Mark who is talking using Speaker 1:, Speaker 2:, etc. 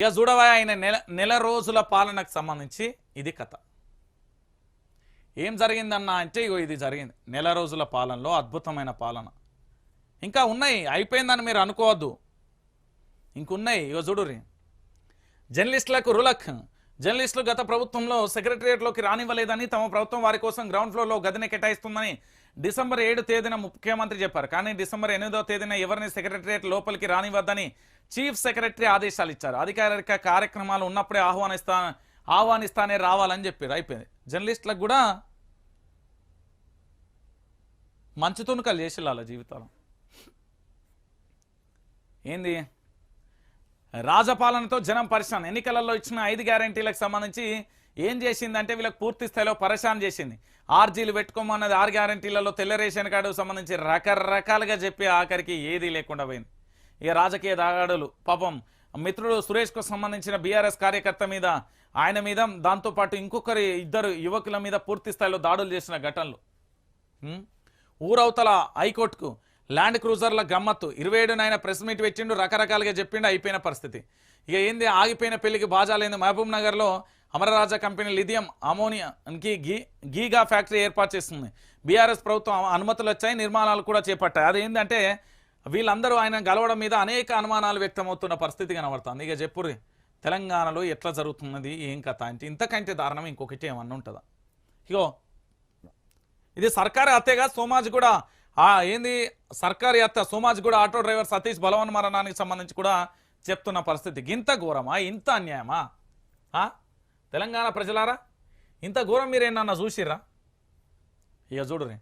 Speaker 1: ఇక చూడవా ఆయన నెల నెల రోజుల పాలనకు సంబంధించి ఇది కథ. ఏం జరిగిందన్న అంటే ఇగో ఇది జరిగింది. నెల రోజుల పాలనలో అద్భుతమైన పాలన. ఇంకా ఉన్నాయి అయిపోయిందని మీరు అనుకోవద్దు. ఇంకున్నాయి ఇగో చూడుర్రి జర్నలిస్టులకు రులక్. జర్నలిస్టులు గత ప్రభుత్వంలో సెక్రటరియట్లోకి రానివ్వలేదని తమ ప్రభుత్వం వారి కోసం గ్రౌండ్ ఫ్లోర్లో గదిని కేటాయిస్తుందని డిసెంబర్ ఏడు తేదీన ముఖ్యమంత్రి చెప్పారు. కానీ డిసెంబర్ ఎనిమిదో తేదీన ఎవరిని సెక్రటరియట్ లోపలికి రానివ్వద్దని చీఫ్ సెక్రటరీ ఆదేశాలు ఇచ్చారు. అధికారిక కార్యక్రమాలు ఉన్నప్పుడే ఆహ్వానిస్తా ఆహ్వానిస్తానే రావాలని చెప్పారు అయిపోయింది. జర్నలిస్టులకు కూడా మంచుతోను తునుకలు చేసి వాళ్ళ జీవితాలు. ఏంది? రాజపాలనతో జనం పరిశ్రమ. ఎన్నికలలో ఇచ్చిన ఐదు గ్యారంటీలకు సంబంధించి ఏం చేసిందంటే వీళ్ళకి పూర్తి స్థాయిలో పరేషాన్ చేసింది. ఆర్జీలు పెట్టుకోమన్నది ఆరు గ్యారంటీలలో తెల్ల రేషన్ కార్డుకు సంబంధించి రకరకాలుగా చెప్పి ఆఖరికి ఏదీ లేకుండా పోయింది. ఇక రాజకీయ దాగాడులు పాపం మిత్రుడు సురేష్కు సంబంధించిన బీఆర్ఎస్ కార్యకర్త మీద ఆయన మీద దాంతోపాటు ఇంకొకరి ఇద్దరు యువకుల మీద పూర్తి స్థాయిలో దాడులు చేసిన ఘటనలు. ఊరవతల హైకోర్టుకు ల్యాండ్ క్రూజర్ల గమ్మత్తు. ఇరవై ఏడున ఆయన ప్రెస్ మీట్ పెట్టిండు రకరకాలుగా చెప్పిండు అయిపోయిన పరిస్థితి. ఇక ఏంది ఆగిపోయిన పెళ్ళికి బాజాలైంది మహబూబ్ నగర్లో అమరరాజా కంపెనీ లిథియం అమోనియాకి గీ గీగా ఫ్యాక్టరీ ఏర్పాటు చేస్తుంది. బీఆర్ఎస్ ప్రభుత్వం అనుమతులు వచ్చాయి నిర్మాణాలు కూడా చేపట్టాయి. అదేంటంటే వీళ్ళందరూ ఆయన గలవడం మీద అనేక అనుమానాలు వ్యక్తమవుతున్న పరిస్థితి కనబడుతుంది. ఇక చెప్పుర్రి తెలంగాణలో ఎట్లా జరుగుతున్నది ఏం కథ అంటే ఇంతకంటే దారుణం ఇంకొకటి ఏమన్నా ఉంటుందా? ఇగో ఇది సర్కారు హత్యగా సోమాజ్ కూడా ఏంది సర్కార్ యాత్ర సోమాజ్ కూడా ఆటో డ్రైవర్ సతీష్ బలవన్ మరణానికి సంబంధించి కూడా చెప్తున్న పరిస్థితి. ఇంత ఘోరమా? ఇంత అన్యాయమా? తెలంగాణ ప్రజలారా ఇంత ఘోరం మీరేనన్నా చూసిర్రా? ఇక చూడురే